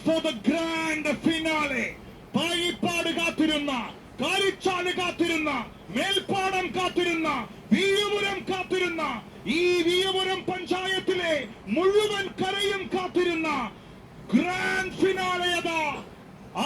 for the grand finale. Payippad കാത്തിരുന്ന കാരിച്ചാൽ കാത്തിരുന്ന മേൽപ്പാടം കാത്തിരുന്ന വീരപുരം കാത്തിരുന്ന ഈ വീരപുരം പഞ്ചായത്തിലെ മുഴുവൻ കരയും കാത്തിരുന്ന ഗ്രാൻഡ് ഫിനാലയതാ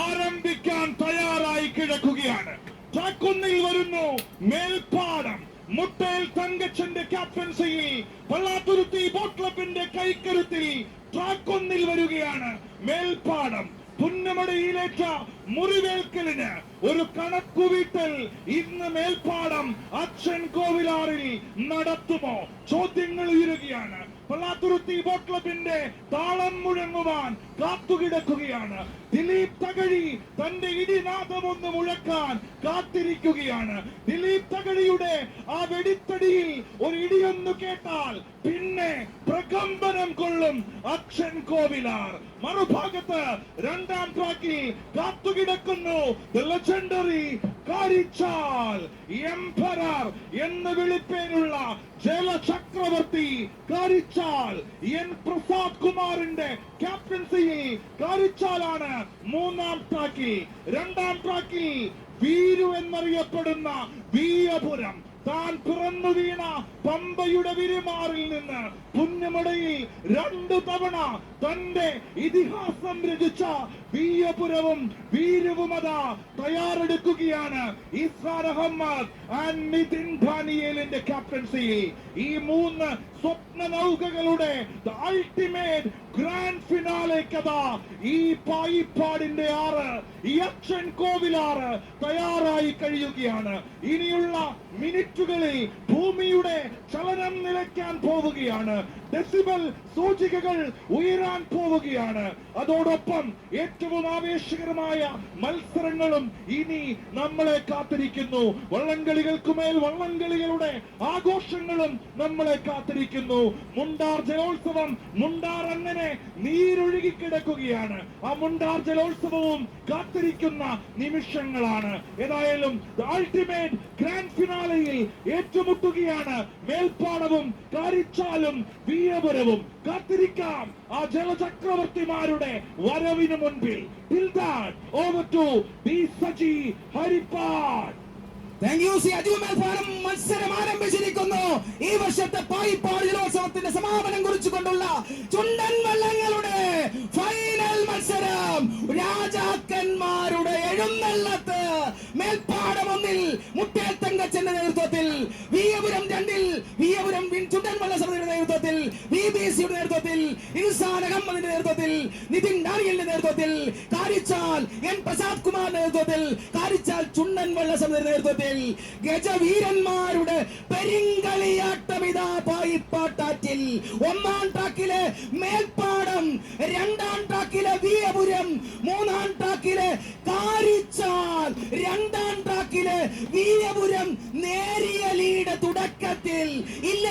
ആരംഭിക്കാൻ തയ്യാറായി കിടക്കുകയാണ് ചാക്കുന്നിൽ വരുന്നു മേൽപ്പാടം മുട്ടയിൽ തങ്കച്ചന്റെ ക്യാപ്റ്റൻസിയിൽ പള്ളാത്തുരുത്തി ബോട്ട് ക്ലബിന്റെ കൈക്കരുത്തിൽ ട്രാക്ക് ഒന്നിൽ വരികയാണ് മേൽപ്പാടം. പുന്നമടയിലേറ്റ മുറിവേൽക്കലിന് ഒരു കണക്കുവീട്ടൽ ഇന്ന് മേൽപ്പാടം അച്ഛൻ കോവിലാറിൽ നടത്തുമോ? ചോദ്യങ്ങൾ ഉയരുകയാണ്. പള്ളാത്തുരുത്തി ബോട്ട് ക്ലബിന്റെ താളം മുഴങ്ങുവാൻ കാത്തുകിടക്കുകയാണ്. ദിലീപ് തകഴി തന്റെ ഇടിനാഥം ഒന്ന് മുഴക്കാൻ കാത്തിരിക്കുകയാണ്. ദിലീപ് തകഴിയുടെ ആ വെടിത്തടിയിൽ ഒരു ഇടിയൊന്നു കേട്ടാൽ പിന്നെ പ്രകമ്പനം കൊള്ളും അക്ഷൻ കോവിലാർ. മറുഭാഗത്ത് രണ്ടാം ട്രാക്കിൽ കാത്തുകിടക്കുന്നു ലെജൻഡറി കാരിച്ചാൽ. എംപറർ എന്ന് കാരിച്ചാൽ. എൻ പ്രസാദ് കുമാറിന്റെ ക്യാപ്റ്റൻസിയിൽ കാരിച്ചാലാണ് മൂന്നാം ട്രാക്കിൽ രണ്ടാം ട്രാക്കിൽ വീരു എന്നറിയപ്പെടുന്ന വീയപുരം താൻ പിറന്നു വീണ പമ്പയുടെ വിരുമാറിൽ നിന്ന് പുന്നമടയിൽ രണ്ടു തവണ തന്റെ ഇതിഹാസം രചിച്ച വീയപുരവും വീരവുമത തയ്യാറെടുക്കുകയാണ്. ഇസ്രാൻ അഹമ്മദ് ആൻഡ് നിതിൻ ധാനിയേലിന്റെ ക്യാപ്റ്റൻസിയിൽ ഈ മൂന്ന് സ്വപ്ന നൗകകളുടെ അൾട്ടിമേറ്റ് ഗ്രാൻഡ് ഫിനാലെ കഥ ഈ പായിപ്പാടിന്റെ ആറ് യക്ഷൻ കോവിലാറ് തയ്യാറായി കഴിയുകയാണ്. ഇനിയുള്ള മിനിറ്റുകളിൽ ഭൂമിയുടെ ചലനം നിലയ്ക്കാൻ പോവുകയാണ്. ഡെസിബൽ സൂചികകൾ ഉയരാൻ പോവുകയാണ്. അതോടൊപ്പം ഏറ്റവും ആവേശകരമായ മത്സരങ്ങളും ഇനി നമ്മളെ കാത്തിരിക്കുന്നു. വള്ളംകളികൾക്കുമേൽ വള്ളംകളികളുടെ ആഘോഷങ്ങളും നമ്മളെ കാത്തിരിക്കുന്നു. മുണ്ടാർ ജലോത്സവം മുണ്ടാർ അങ്ങനെ നീരൊഴുകി കിടക്കുകയാണ്. ആ മുണ്ടാർ ജലോത്സവവും കാത്തിരിക്കുന്ന നിമിഷങ്ങളാണ്. ഏതായാലും അൾട്ടിമേറ്റ് ഗ്രാൻഡ് ഫിനാലയിൽ ഏറ്റുമുട്ടുകയാണ്. മേൽപ്പാടവും കാരിച്ചാലും വീരപുരവും. കാത്തിരിക്കാം ആ ജലചക്രവർത്തിമാരുടെ വരവിന് മുൻപിൽ. ഓവർ ടു സജി ഹരിപ്പാട് മത്സരം ആരംഭിച്ചിരിക്കുന്നു. ഈ വർഷത്തെ പായിപ്പാട് ജലോത്സവത്തിന്റെ സമാപനം കുറിച്ചുകൊണ്ടുള്ള ചുണ്ടൻ വള്ളങ്ങളുടെ ഫൈനൽ മത്സരം. രാജാക്കന്മാരുടെ എഴുന്നള്ളത്ത് മേൽപ്പാടം ഒന്നിൽ മുട്ടേൽ തങ്കച്ചന്റെ നേതൃത്വത്തിൽ വിയപുരം രണ്ടിൽ വിയപുരം ചുണ്ടൻ വള്ള സമിതിയുടെ നേതൃത്വത്തിൽ വി ബി സിയുടെ നേതൃത്വത്തിൽ ഇൻസാൻ അഹമ്മദിന്റെ നേതൃത്വത്തിൽ നിതിൻ ഡാനിയലിന്റെ നേതൃത്വത്തിൽ കാരിച്ചാൽ എൻ പ്രസാദ് കുമാറിന്റെ നേതൃത്വത്തിൽ കാരിച്ചാൽ ചുണ്ടൻ വള്ള സമിതിയുടെ നേതൃത്വത്തിൽ ഗജവീരന്മാരുടെ പെരിങ്കളിയാട്ടമിതാ പായിപ്പാട്ടാറ്റിൽ. ഒന്നാം ട്രാക്കിലെ മേൽപ്പാടം രണ്ടാം ട്രാക്കിലെ വീയപുരം മൂന്നാം ട്രാക്കിലെ കാരിച്ചാൽ രണ്ടാം ട്രാക്കിലെ വീരപുരം നേരിയ ലീഡ് തുടക്കത്തിൽ ഇല്ല.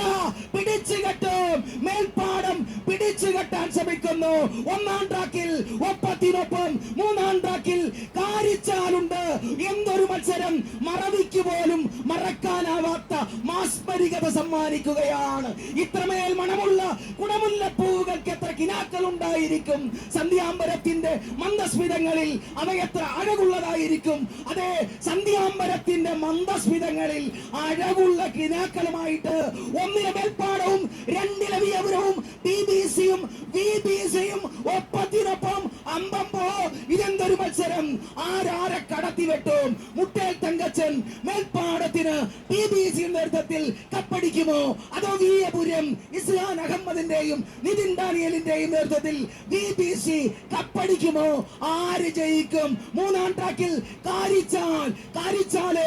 പിടിച്ചു കെട്ടും. മേൽപ്പാടം പിടിച്ചു കെട്ടാൻ ശ്രമിക്കുന്നു. ഒന്നാം ട്രാക്കിൽ ഒപ്പത്തിനൊപ്പം മൂന്നാം ട്രാക്കിൽ കാരിച്ചാലുണ്ട്. എന്തൊരു മത്സരം. മറവിക്ക് പോലും മറക്കാനാവാത്ത മാസ്മരികത സമ്മാനിക്കുകയാണ്. ഇത്രമേൽ മണമുള്ള കുടമുല്ല പൂവുകൾക്ക് കിനാക്കൾ ഉണ്ടായിരിക്കും സന്ധ്യാമ്പരത്തിന്റെ മന്ദസ്മിതങ്ങളിൽ അവയെത്ര അഴകുള്ളതായിരിക്കും. അതെ സന്ധ്യാമ്പരത്തിന്റെ മന്ദസ്മിതങ്ങളിൽ അഴകുള്ള കിനാക്കളുമായിട്ട് ഒന്നിലെ മേൽപ്പാടവും രണ്ടിലെ വിയപുരവും ബി ബി സിയും ഒപ്പത്തിനൊപ്പം അമ്പമ്പോ ഇതെന്തൊരു മത്സരം? ആരാരെ കടത്തി വെട്ടും? മുട്ടേൽ തങ്കച്ചൻ മേൽപ്പാടത്തിന് പി ബി സി നേതൃത്വത്തിൽ കപ്പടിക്കുമോ? അതോ വീയപുരം ഇസ്ലാൻ അഹമ്മദിന്റെയും നിതിൻ ഡാനിയലിന്റെയും നേതൃത്വത്തിൽ ബി ബി സി കപ്പടിക്കുമോ? ആര് ജയിക്കും? മൂന്നാം ട്രാക്കിൽ കാരിച്ചാൽ കാരിച്ചാൽ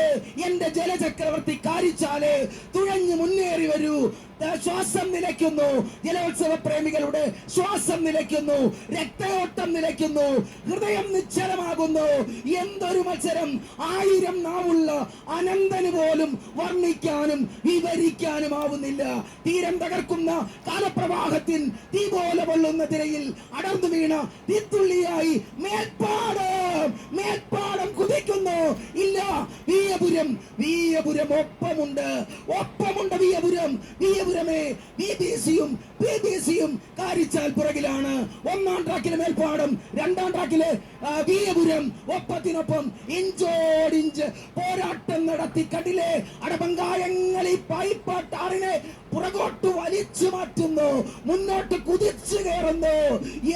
എന്റെ ജലചക്രവർത്തി കാരിച്ചാൽ തുഴഞ്ഞു മുന്നേറി വരൂ. ശ്വാസം നിലയ്ക്കുന്നു. ജലോത്സവ പ്രേമികളുടെ ശ്വാസം നിലയ്ക്കുന്നു. രക്തയോട്ടം നിലയ്ക്കുന്നു. ഹൃദയം നിശ്ചലമാകുന്നു. എന്തൊരു മത്സരം. ആയിരം നാവുള്ള അനന്തന് പോലും വർണിക്കാനും വിവരിക്കാനും ആവുന്നില്ല. തീരം തകർക്കുന്ന കാലപ്രവാഹത്തിൻ തീ പോലെ പൊള്ളുന്ന തിരയിൽ അടർന്നു വീണ തീത്തുള്ളിയായി മേൽപ്പാടം. മേൽപ്പാടം കുതിക്കുന്നു. ഇല്ല വീയപുരം വീയപുരം ഒപ്പമുണ്ട്. ഒപ്പമുണ്ട് വീയപുരം വീയപുരമേ ബി ബി സിയും സിയും കാരിച്ചാൽ പുറകിലാണ്. ഒന്നാം ട്രാക്കിലെ മേൽപ്പാടം രണ്ടാം ട്രാക്കിലെ വീരപുരം ഒപ്പത്തിനൊപ്പം ഇഞ്ചോടിഞ്ച് പോരാട്ടം നടത്തി കടിലെ ഈ പൈപ്പാട്ടാറിനെ പുറകോട്ട് വലിച്ചു മാറ്റുന്നു മുന്നോട്ട് കുതിച്ചു കയറുന്നു.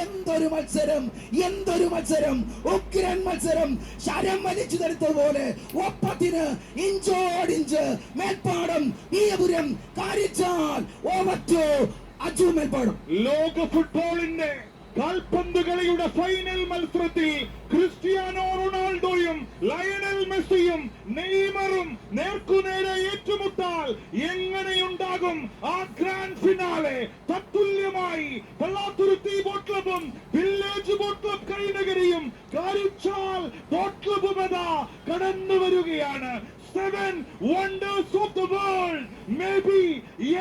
എന്തൊരു മത്സരം എന്തൊരു മത്സരം ഉഗ്രൻ മത്സരം. ശരം വലിച്ചു തരുത്തതുപോലെ ഒപ്പത്തിന് ഇഞ്ചോടിഞ്ച് മേൽപ്പാടം വീയപുരം കാരിച്ചാൽ ഓവറ്റോ അജു മേൽപ്പാടും. ലോക ഫുട്ബോളിന്റെ കാൽപന്ത് കളിയുടെ ഫൈനൽ മത്സരത്തിൽ ക്രിസ്റ്റിയാനോ റൊണാൾഡോയും ലയണൽ മെസ്സിയും നെയ്മറും നേർക്കുനേരെ ഏറ്റുമുട്ടാൽ എങ്ങനെയുണ്ടാകും ആ ഗ്രാൻഡ് ഫിനാലെ തത്തുല്യമായി പള്ളാത്തുരുത്തി ബോട്ട് ക്ലബും വില്ലേജ് ബോട്ട് ക്ലബ് കൈനഗരിയും കാരിച്ചാൽ ബോട്ട് ക്ലബും അതാ കടന്നു വരികയാണ്. Seven wonders of the world may be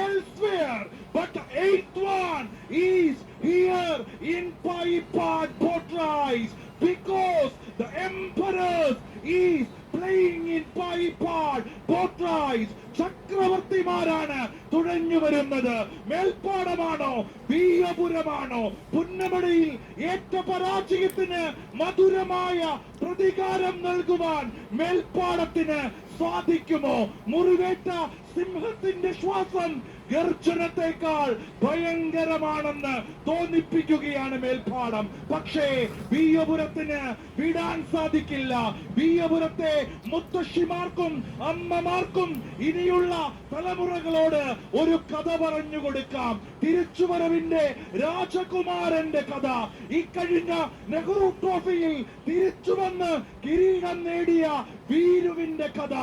elsewhere, but the eighth one is here in Paipad Potrais because the emperor is playing in Paipad Potrais. ചക്രവർത്തിമാരാണ് തുഴഞ്ഞു വരുന്നത്. മേൽപ്പാടമാണോ? വീയപുരമാണോ പുന്നമടയിൽ ഏറ്റ പരാജയത്തിന് മധുരമായ പ്രതികാരം നൽകുവാൻ മേൽപ്പാടത്തിന് സാധിക്കുമോ? മുറിവേറ്റ സിംഹത്തിന്റെ ശ്വാസം ഗർജനത്തെക്കാൾ ഭയങ്കരമാണെന്ന് തോന്നിപ്പിക്കുകയാണ് മേൽപ്പാടം. പക്ഷേ ബീയപുരത്തിന് വിടാൻ സാധിക്കില്ല. ബീയപുരത്തെ മുത്തശ്ശിമാർക്കും അമ്മമാർക്കും ഇനിയുള്ള തലമുറകളോട് ഒരു കഥ പറഞ്ഞു കൊടുക്കാം. തിരിച്ചുവരവിന്റെ രാജകുമാരന്റെ കഥ. ഇക്കഴിഞ്ഞ നെഹ്റു ട്രോഫിയിൽ തിരിച്ചുവന്ന് കിരീടം നേടിയ വീരുവിന്റെ കഥ.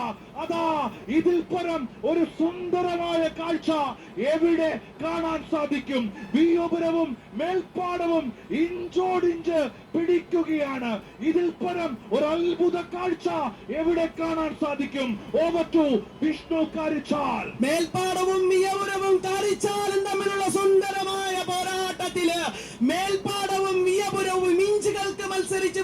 അതാ ഇതിൽ പരം ഒരു സുന്ദരമായ കാഴ്ച എവിടെ കാണാൻ സാധിക്കും? വീയോപുരവും മേൽപ്പാടവും ഇഞ്ചോടിഞ്ച് പിടിക്കുകയാണ്. ഇതിൽ പരം ഒരു അത്ഭുത കാഴ്ച എവിടെ കാണാൻ സാധിക്കും? Over to Vishnu Karichal. മേൽപ്പാടവും വിയപുരവും കാരിച്ചാലും തമ്മിലുള്ള സുന്ദരമായ പോരാട്ടത്തിൽ മത്സരിച്ച്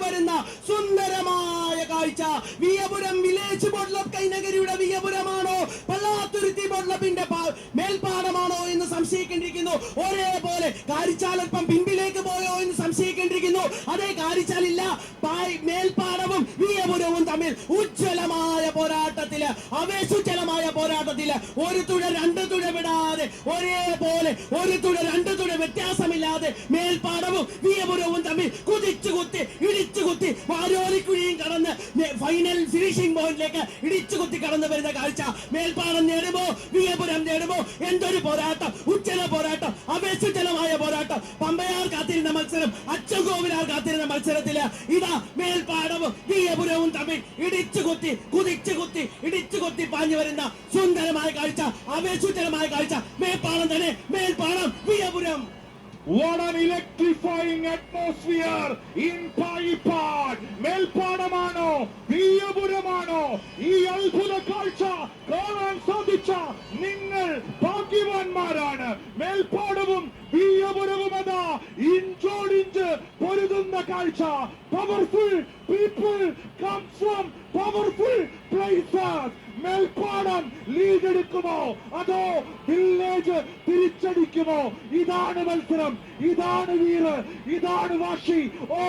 വരുന്ന സുന്ദരമായ കാഴ്ച. വിയപുരം വില്ലേജ് ബോട്ട്ലബ് കൈനഗരിയുടെ വിയപുരമാണോ? പള്ളാത്തുരുത്തി ബോട്ട്ലബിന്റെ പാ- മേൽപ്പാടമാണോ എന്ന് സംശയിക്കേണ്ടിരിക്കുന്നു ഒരേപോലെ കാരിച്ചാലൽപ്പം പിൻപിലേക്ക് പോയോ എന്ന് സംശയിക്കേണ്ടിരിക്കുന്നു അതേ കാരിച്ചാലില്ല മേൽപ്പാടവും വിയപുരവും തമ്മിൽ ഉജ്ജ്വലമായ പോരാട്ടത്തിൽ അവേശുജ്വലമായ പോരാട്ടത്തിൽ ഒരു തുഴ രണ്ട് തുഴ വിടാതെ ഒരേപോലെ ഒരു തുഴ രണ്ട് തുഴ വ്യത്യാസമില്ലാതെ മേൽപ്പാടവും വിയപുരവും തമ്മിൽ കുതിച്ചു ഫൈനൽ ഫിനിഷിംഗ് പോയിന്റിലേക്ക് ഇടിച്ചു കുത്തി കടന്നു വരുന്ന കാഴ്ച. മേൽപ്പാടം നേടുമോ? വിയപുരം നേടുമോ? എന്തൊരു പോരാട്ടം? ഉജ്ജ്വല പോരാട്ടം. അപേക്ഷജലമായ പോരാട്ടം. പമ്പയാർ കാത്തിരുന്ന മത്സരം അച്ചൻകോവിലാർ കാത്തിരുന്ന മത്സരത്തിൽ ഇതാ മേൽപ്പാടവും വിയപുരവും തമ്മിൽ ഇടിച്ചു കുത്തി കുതിച്ചു കുത്തി ഇടിച്ചു കുത്തി പാഞ്ഞു വരുന്ന സുന്ദരമായ കാഴ്ച അപേക്ഷജലമായ കാഴ്ച മേൽപ്പാടം തന്നെ Melpadam Veeyapuram What an electrifying atmosphere in Payippad മേൽപ്പാടമാണോ വീയപുരമാണോ ഈ അത്ഭുത കാഴ്ച കാണാൻ നിങ്ങൾ ഭാഗ്യവാന്മാരാണ്. മേൽപ്പാടവും വീയപുരവും അതാ ഇഞ്ചോടിഞ്ച് പൊരുതുന്ന കാഴ്ച. Powerful people come from powerful places Melpadam lead എടുക്കുമോ അതോ വില്ലേജ് തിരിച്ചടിക്കുമോ? ഇതാണ് മത്സരം ഇതാണ് വീര് ഇതാണ് വാശി. ഓ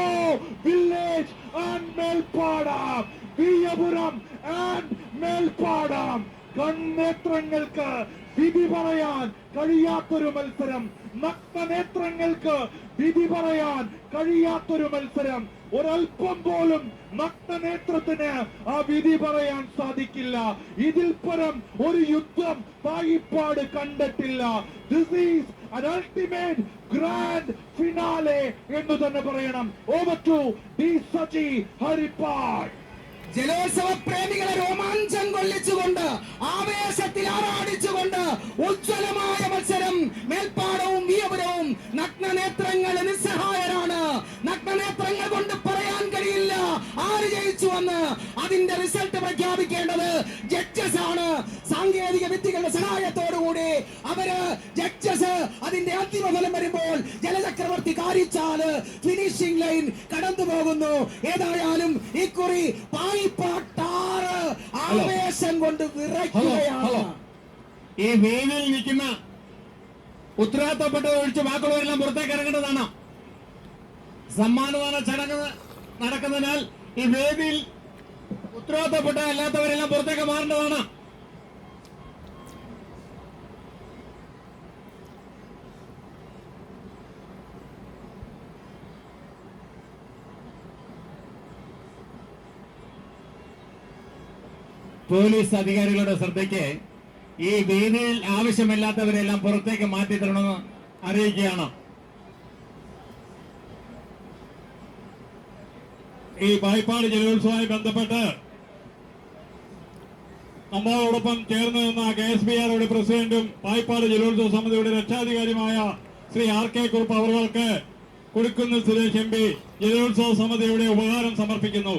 village and Melpadam. Veeyapuram and Melpadam. കണ്ണേത്രങ്ങൾക്ക് വിധി പറയാൻ കഴിയാത്തൊരു മത്സരം. നഗ്നനേത്രങ്ങൾക്ക് വിധി പറയാൻ കഴിയാത്തൊരു മത്സരം. ഒരൽപ്പം പോലും നഗ്നനേത്രത്തിന് ആ വിധി പറയാൻ സാധിക്കില്ല. ഇതിൽ പരം ഒരു യുദ്ധം പായിപ്പാട് കണ്ടിട്ടില്ല. This is an ultimate grand finale എന്ന് തന്നെ പറയണം. Over to D Saji Harippad ജലോത്സവ പ്രേമികളെ രോമാഞ്ചം കൊള്ളിച്ചുകൊണ്ട് ആവേശത്തിൽ ആറാടിച്ചുകൊണ്ട് ഉജ്ജ്വലമായ മത്സരം മേൽപ്പാടവും വിയപുരവും നഗ്നനേത്രങ്ങൾ നിസ്സഹായരാണ്. നഗ്നനേത്രങ്ങൾ കൊണ്ട് ആര് ജയിച്ചു വന്ന് അതിന്റെ റിസൾട്ട് പ്രഖ്യാപിക്കേണ്ടത് ജഡ്ജസ് ആണ്. സാങ്കേതിക വിദ്യകളുടെ സഹായത്തോടുകൂടി അവർ ജഡ്ജസ് അതിന്റെ അന്തിമ ഫലം വരുമ്പോൾ ജലചക്രവർത്തി കാരിച്ചാൽ ഫിനിഷിംഗ് ലൈൻ കടന്നു പോകുന്നു. ഏതായാലും ഇക്കുറി പായിപ്പാട്ടാറ് ആവേശം കൊണ്ട് വിറയ്ക്കുകയാണ്. ഈ വേദിയിൽ നിൽക്കുന്ന ഉത്തരവാദിത്തപ്പെട്ടവർ ഒഴിച്ച് ബാക്കിയുള്ളവരെല്ലാം പുറത്തേക്ക് ഇറങ്ങേണ്ടതാണ്. സമ്മാനദാന ചടങ്ങ് നടക്കുന്നതിനാൽ ഈ വേദിയിൽ ഉത്തരവാദിത്തപ്പെട്ട അല്ലാത്തവരെല്ലാം പുറത്തേക്ക് മാറേണ്ടതാണ്. പോലീസ് അധികാരികളുടെ ശ്രദ്ധയ്ക്ക് ഈ വേദിയിൽ ആവശ്യമില്ലാത്തവരെല്ലാം പുറത്തേക്ക് മാറ്റി തരണമെന്ന് അറിയിക്കുകയാണ്. ഈ പായിപ്പാട് ജലോത്സവവുമായി ബന്ധപ്പെട്ട് നമ്മളോടൊപ്പം ചേർന്ന് നിന്ന കെ എസ് ബി ആറുടെ പ്രസിഡന്റും പായിപ്പാട് ജലോത്സവ സമിതിയുടെ രക്ഷാധികാരിയുമായ ശ്രീ ആർ കെ കുറുപ്പ് അവർക്ക് കൊടുക്കുന്ന സുരേഷ് എം പി ജലോത്സവ സമിതിയുടെ ഉപകാരം സമർപ്പിക്കുന്നു.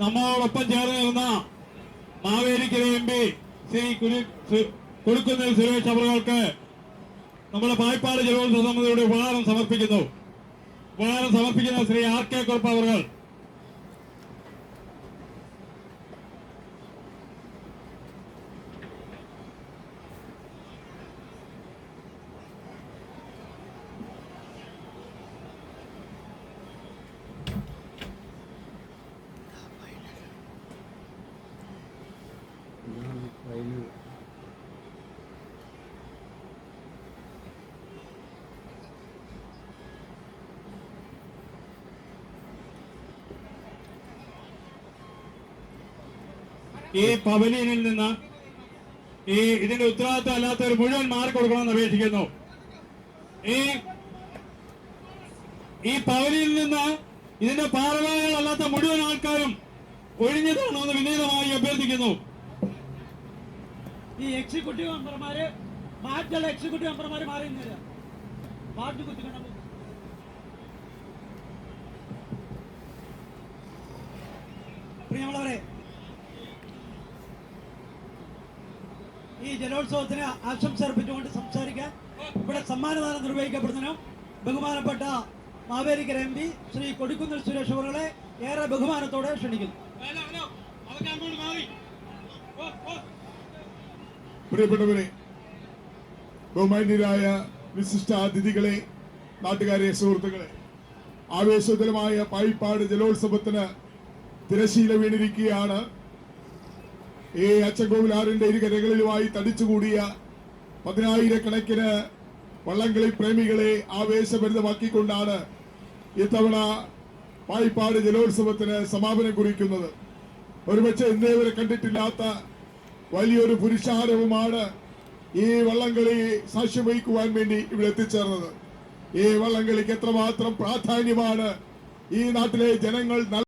നമ്മളോടൊപ്പം ചേർന്ന് നിന്ന മാവേലിക്കര എം പി ശ്രീ കൊടുക്കുന്നിൽ സുരേഷ് അവർക്ക് നമ്മുടെ പായ്പാട് ജലോത്സവ സമിതിയുടെ ഉപഹാരം സമർപ്പിക്കുന്നു. ഉപഹാരം സമർപ്പിക്കുന്ന ശ്രീ ആർ കെ കുറുപ്പ് അവർ ഈ പവലിയനിൽ നിന്ന് ഈ ഇതിന്റെ ഉത്തരവാദിത്വം അല്ലാത്ത ഒരു മുഴുവൻ മാറി കൊടുക്കണമെന്ന് അപേക്ഷിക്കുന്നു. ഈ ഈ പവലിയിൽ നിന്ന് ഇതിന്റെ ഭാരവാഹികളല്ലാത്ത മുഴുവൻ ആൾക്കാരും ഒഴിഞ്ഞതാണോ എന്ന് വിനീതമായി അഭ്യർത്ഥിക്കുന്നു. ഈ എക്സിക്യൂട്ടീവ് മെമ്പർമാര് മാറ്റുള്ള എക്സിക്യൂട്ടീവ് മെമ്പർമാര് മാറിയുന്നില്ല വാർഡ് കുത്തിക്കണം പ്രിയമുള്ളവരെ ഈ ജലോത്സവത്തിന് ആശംസ അർപ്പിച്ചുകൊണ്ട് സംസാരിക്കാൻ ഇവിടെ സമ്മാനദാനം നിർവഹിക്കപ്പെടുന്നതിനും ബഹുമാനപ്പെട്ട മാവേലിക്കര എം പി ശ്രീ കൊടിക്കുന്നിൽ സുരേഷ് അവരുടെ ഏറെ ബഹുമാനത്തോടെ ക്ഷണിക്കുന്നു. പ്രിയപ്പെട്ടവരെ ബഹുമാന്യരായ വിശിഷ്ട അതിഥികളെ നാട്ടുകാരെ സുഹൃത്തുക്കളെ ആവേശോജ്വലമായ പായിപ്പാട് ജലോത്സവത്തിന് തിരശീല വീണിരിക്കുകയാണ്. ഈ അച്ചൻകോവിലാറിന്റെ ഇരുകരകളിലുമായി തടിച്ചുകൂടിയ പതിനായിരക്കണക്കിന് വള്ളംകളി പ്രേമികളെ ആവേശഭരിതമാക്കിക്കൊണ്ടാണ് ഇത്തവണ പായിപ്പാട് ജലോത്സവത്തിന് സമാപനം കുറിക്കുന്നത്. ഒരുപക്ഷെ ഇന്നേ വരെ കണ്ടിട്ടില്ലാത്ത വലിയൊരു പുരുഷാരവുമാണ് ഈ വള്ളംകളി സാക്ഷ്യം വഹിക്കുവാൻ വേണ്ടി ഇവിടെ എത്തിച്ചേർന്നത്. ഈ വള്ളംകളിക്ക് എത്രമാത്രം പ്രാധാന്യമാണ് ഈ നാട്ടിലെ ജനങ്ങൾ